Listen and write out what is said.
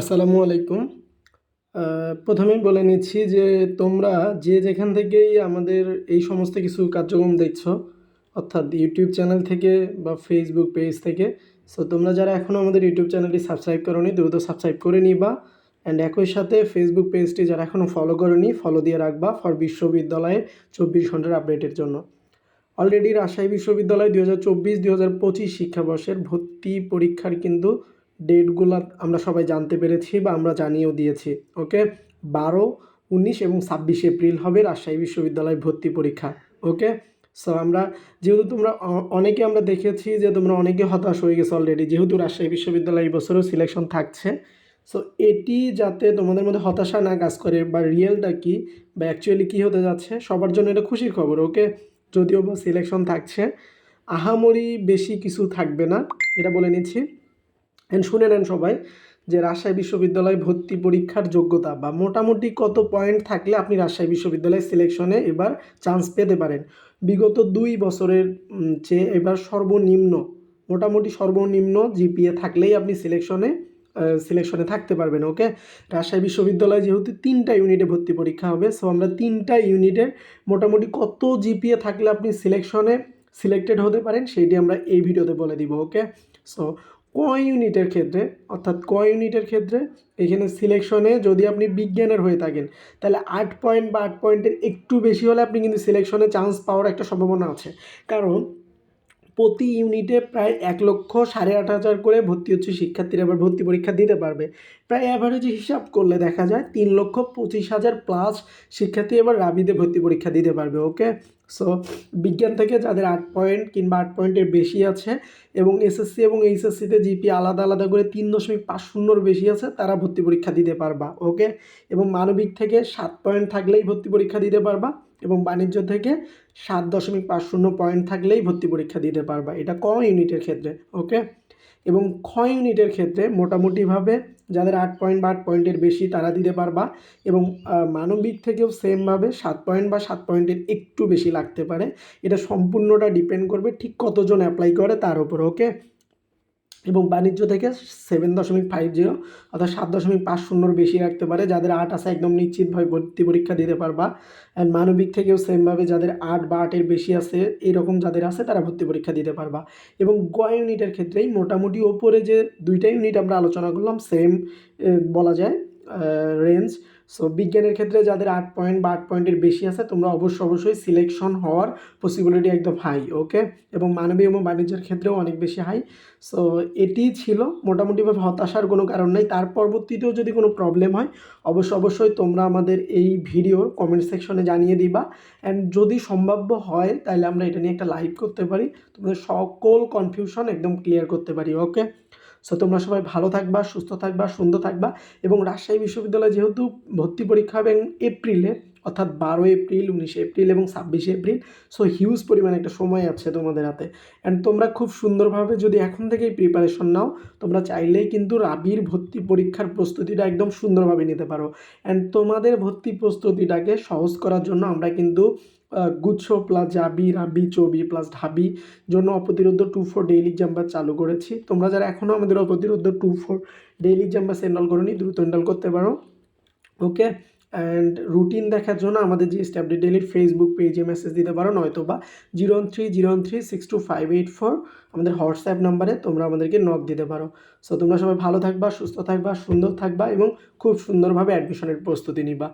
আসসালামু আলাইকুম। প্রথমেই বলে নিচ্ছি যে তোমরা যে যেখান থেকেই আমাদের এই সমস্ত কিছু কার্যক্রম দেখছ, অর্থাৎ ইউটিউব চ্যানেল থেকে বা ফেসবুক পেজ থেকে সো তোমরা যারা এখনও আমাদের ইউটিউব চ্যানেলটি সাবস্ক্রাইব করোনি, দ্রুত সাবস্ক্রাইব করে নিবা অ্যান্ড একই সাথে ফেসবুক পেজটি যারা এখনও ফলো করোনি ফলো দিয়ে রাখবা ফর বিশ্ববিদ্যালয়ে চব্বিশ ঘণ্টার আপডেটের জন্য। অলরেডি রাজশাহী বিশ্ববিদ্যালয় দু হাজার চব্বিশ দু হাজার পঁচিশ শিক্ষাবর্ষের ভর্তি পরীক্ষার কিন্তু ডেটগুলো আমরা সবাই জানতে পেরেছি বা আমরা জানিয়েও দিয়েছি, ওকে? বারো, উনিশ এবং ছাব্বিশ এপ্রিল হবে রাজশাহী বিশ্ববিদ্যালয় ভর্তি পরীক্ষা, ওকে? সো আমরা যেহেতু তোমরা অনেকে আমরা দেখেছি যে তোমরা অনেকে হতাশ হয়ে গেছো অলরেডি যেহেতু রাজশাহী বিশ্ববিদ্যালয় এই বছরও সিলেকশন থাকছে। সো এটি যাতে তোমাদের মধ্যে হতাশা না কাজ করে বা রিয়েলটা কি বা অ্যাকচুয়ালি কী হতে যাচ্ছে, সবার জন্য এটা খুশির খবর, ওকে? যদিও বা সিলেকশন থাকছে, আহামরি বেশি কিছু থাকবে না, এটা বলে নিচ্ছি। অ্যান্ড শুনে নেন সবাই যে রাজশাহী বিশ্ববিদ্যালয় ভর্তি পরীক্ষার যোগ্যতা বা মোটামুটি কত পয়েন্ট থাকলে আপনি রাজশাহী বিশ্ববিদ্যালয় সিলেকশনে এবার চান্স পেতে পারেন। বিগত দুই বছরের চেয়ে এবার সর্বনিম্ন, মোটামুটি সর্বনিম্ন জিপিএ থাকলেই আপনি সিলেকশনে সিলেকশনে থাকতে পারবেন ওকে রাজশাহী বিশ্ববিদ্যালয় যেহেতু তিনটা ইউনিটে ভর্তি পরীক্ষা হবে সো আমরা তিনটা ইউনিটের মোটামুটি কত জিপিএ থাকলে আপনি সিলেকশনে সিলেক্টেড হতে পারেন, সেইটি আমরা এই ভিডিওতে বলে দিব ওকে সো ক ইউনিটের ক্ষেত্রে, অর্থাৎ ক ইউনিটের ক্ষেত্রে, এখানে সিলেকশনে যদি আপনি বিজ্ঞানের হয়ে থাকেন, তাহলে আট পয়েন্ট বা আট পয়েন্টের একটু বেশি হলে আপনি কিন্তু সিলেকশনে চান্স পাওয়ার একটা সম্ভাবনা আছে। কারণ প্রতি ইউনিটে প্রায় এক লক্ষ সাড়ে আট হাজার করে ভর্তি হচ্ছে শিক্ষার্থীরা এবার ভর্তি পরীক্ষা দিতে পারবে। প্রায় অ্যাভারেজ হিসাব করলে দেখা যায় তিন লক্ষ পঁচিশ হাজার প্লাস শিক্ষার্থী এবার রাবিতে ভর্তি পরীক্ষা দিতে পারবে ওকে সো বিজ্ঞান থেকে যাদের আট পয়েন্ট কিংবা আট পয়েন্টের বেশি আছে এবং এসএসসি এবং এইচএসসিতে জিপি আলাদা আলাদা করে তিন দশমিক পাঁচ শূন্যর বেশি আছে, তারা ভর্তি পরীক্ষা দিতে পারবা ওকে এবং মানবিক থেকে সাত পয়েন্ট থাকলেই ভর্তি পরীক্ষা দিতে পারবা। এবং বাণিজ্য থেকে সাত দশমিক পাঁচ শূন্য পয়েন্ট থাকলেই ভর্তি পরীক্ষা দিতে পারবা। এটা ক ইউনিটের ক্ষেত্রে ওকে এবং খ ইউনিটের ক্ষেত্রে মোটামুটিভাবে যাদের আট পয়েন্ট বা আট পয়েন্টের বেশি তারা দিতে পারবা এবং মানবিক থেকেও সেমভাবে সাত পয়েন্ট বা সাত পয়েন্টের একটু বেশি লাগতে পারে। এটা সম্পূর্ণটা ডিপেন্ড করবে ঠিক কতজন অ্যাপ্লাই করে তার উপর ওকে এবং বাণিজ্য থেকে সেভেন দশমিক ফাইভ জিরো অর্থাৎ সাত দশমিক পাঁচ শূন্যর বেশি রাখতে পারে, যাদের আট আছে একদম নিশ্চিতভাবে ভর্তি পরীক্ষা দিতে পারবা। অ্যান্ড মানবিক থেকেও সেমভাবে যাদের আট বা আটের বেশি আছে, এরকম যাদের আছে তারা ভর্তি পরীক্ষা দিতে পারবা। এবং গ ইউনিটের ক্ষেত্রেই মোটামুটি ওপরে যে দুইটা ইউনিট আমরা আলোচনা করলাম সেম বলা যায় রেঞ্জ সো বিজ্ঞানের ক্ষেত্রে যাদের আট পয়েন্ট বা আট পয়েন্টের বেশি আছে, তোমরা অবশ্য অবশ্যই সিলেকশন হওয়ার পসিবিলিটি একদম হাই ওকে এবং মানবিক এবং বাণিজ্যের ক্ষেত্রেও অনেক বেশি হাই সো এটি ছিল মোটামুটিভাবে হতাশার কোনো কারণ নেই। তার পরবর্তীতেও যদি কোনো প্রবলেম হয়, অবশ্য অবশ্যই তোমরা আমাদের এই ভিডিওর কমেন্ট সেকশনে জানিয়ে দিবা। অ্যান্ড যদি সম্ভাব্য হয়, তাহলে আমরা এটা নিয়ে একটা লাইভ করতে পারি। তোমাদের সকল কনফিউশন একদম ক্লিয়ার করতে পারি ওকে সো তোমরা সবাই ভালো থাকবা, সুস্থ থাকবা, সুন্দর থাকবা এবং রাজশাহী বিশ্ববিদ্যালয় যেহেতু ভর্তি পরীক্ষা হবে এপ্রিলে অর্থাৎ বারো এপ্রিল, উনিশে এপ্রিল এবং ছাব্বিশে এপ্রিল। সো হিউজ পরিমাণে একটা সময় আছে তোমাদের হাতে। অ্যান্ড তোমরা খুব সুন্দরভাবে যদি এখন থেকেই প্রিপারেশন নাও, তোমরা চাইলেই কিন্তু রাবির ভর্তি পরীক্ষার প্রস্তুতিটা একদম সুন্দরভাবে নিতে পারো। অ্যান্ড তোমাদের ভর্তি প্রস্তুতিটাকে সহজ করার জন্য আমরা কিন্তু গুচ্ছ প্লাস জাবি, রাবি, চবি প্লাস ঢাবি জন্য অপ্রতিরোধ টু ফোর ডেইলি জাম্পার চালু করেছি। তোমরা যারা এখনও আমাদের অপ্রতিরোধ two four daily jumper enrol করোনি, দ্রুত এনরোল করতে পারো। ওকে অ্যান্ড রুটিন দেখার জন্য আমাদের যে স্ট্যাপডেট ডেলির ফেসবুক পেজে মেসেজ দিতে পারো, নয়তো বা zero one three zero one three six two five eight four আমাদের হোয়াটসঅ্যাপ নাম্বারে তোমরা আমাদেরকে নক দিতে পারো। সো তোমরা সবাই ভালো থাকবা, সুস্থ থাকবা, সুন্দর থাকবা এবং খুব সুন্দরভাবে অ্যাডমিশনের প্রস্তুতি নিবা।